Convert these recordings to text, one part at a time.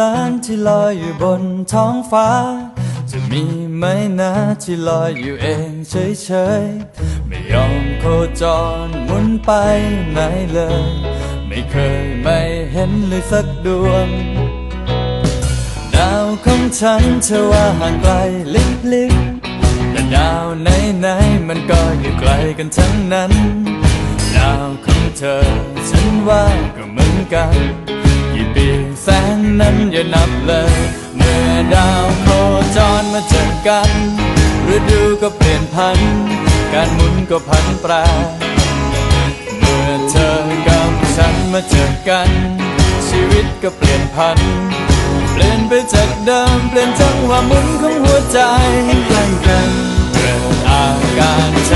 ล้านที่ลอยอยู่บนท้องฟ้า จะมีไหมนะที่ลอยอยู่เองเฉยๆ ไม่ยอมโคจรหมุนไปไหนเลย ไม่เคยไม่เห็นเลยสักดวง ดาวของฉันเธอว่าห่างไกลลิบลิบแต่ดาวไหนๆมันก็อยู่ไกลกันทั้งนั้น ดาวของเธอฉันว่าก็เหมือนกัน แสนนั้นอย่านับเลย เมื่อดาวโคจรมาเจอกันฤดูก็เปลี่ยนพัน การหมุนก็พันแปรเมื่อเธอกับฉันมาเจอกัน ชีวิตก็เปลี่ยนพัน เปลี่ยนไปจากเดิมเปลี่ยนจังหวะหมุนของหัวใจให้ใกล้กันเกิดอาการเธ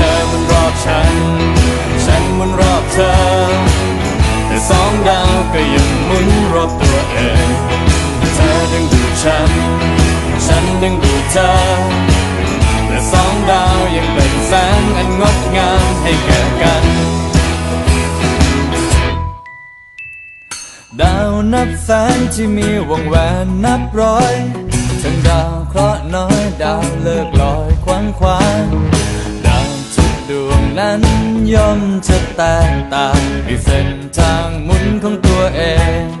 อมันร ดึงดูดเธอแต่สองดาวยังเป็นแสงอันงดงามให้แก่กัน ดาวนับแสนที่มีวงแหวนนับร้อย ทั้งดาวเคราะห์น้อยดาวเลิกลอยควางควางดาวทุกดวงนั้นย่อมจะแตกต่างมีเส้นทางหมุนของตัวเอง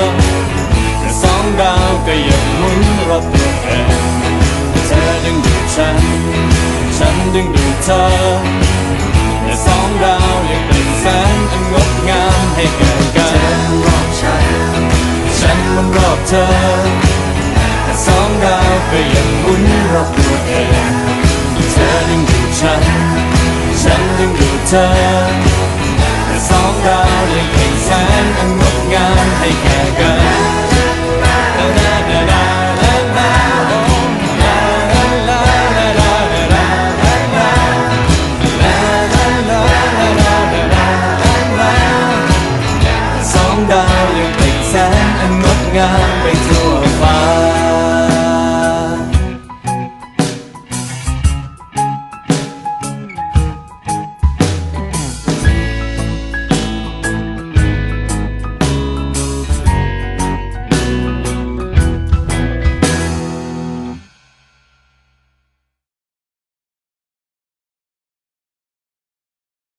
ดึงดูดเธอแต่สองดาวยังเป็นแสงอันงดงามให้แก่กันรอบฉันฉันมันรอบเธอแต่สองดาวก็ยังหมุนรอบตัวเองเธอดึงดูดฉัน ฉันดึงดูดเธอแต่สองดาวยังเป็นแสงอันงดงามให้แก่กัน